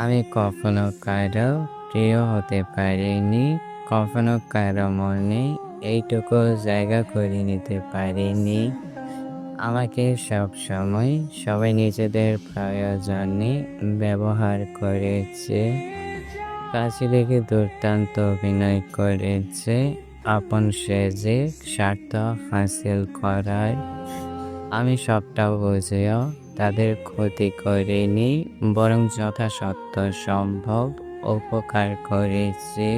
আমি কখনো কারও প্রিয় হতে পারিনি, কখনো কারও মনে এইটুকু জায়গা করে নিতে পারিনি। আমাকে সব সময় সবাই নিজেদের প্রয়োজনে ব্যবহার করেছে, কাছে দেখে দুর্দান্ত অভিনয় করেছে, আপন সেজে স্বার্থ হাসিল করার আমি সবটা বুঝেও তাদের ক্ষতি করিনি, বরং যথাসত্য সম্ভব উপকার করেছি।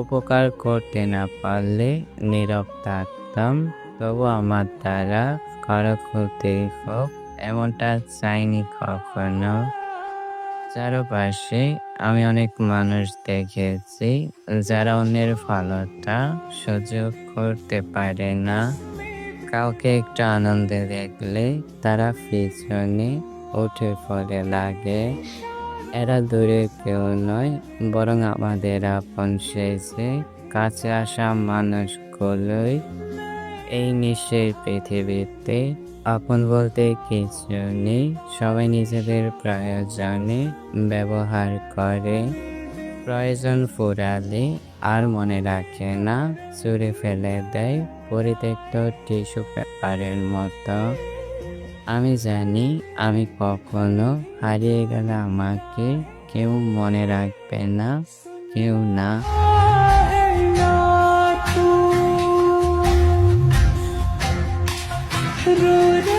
উপকার করতে না পারলে নীরব থাকতাম, তবু আমার দ্বারা কারও ক্ষতি হোক এমনটা চাইনি কখনো। চারপাশে আমি অনেক মানুষ দেখেছি, যারা অন্যের ভালোটা সুযোগ করতে পারে না। কাউকে একটু আনন্দে দেখলে তারা পিছনে উঠে পড়ে লাগে। এরা দূরে কেউ নয়, বরং আমাদের আপন সেজে কাছে আসা মানুষগুলোই এই নিশ্চয় পৃথিবীতে আপন বলতে কিছু নেই, সবাই নিজেদের প্রয়োজনে ব্যবহার করে। প্রয়োজন ফুরালি আর মনে রাখে না চুরি ফেলে দেয় পরিত্যক্ত টিস্যু পেপারের মতো আমি জানি আমি কখনো হারিয়ে গেলে আমাকে কেউ মনে রাখবে না, কেউ না Rura.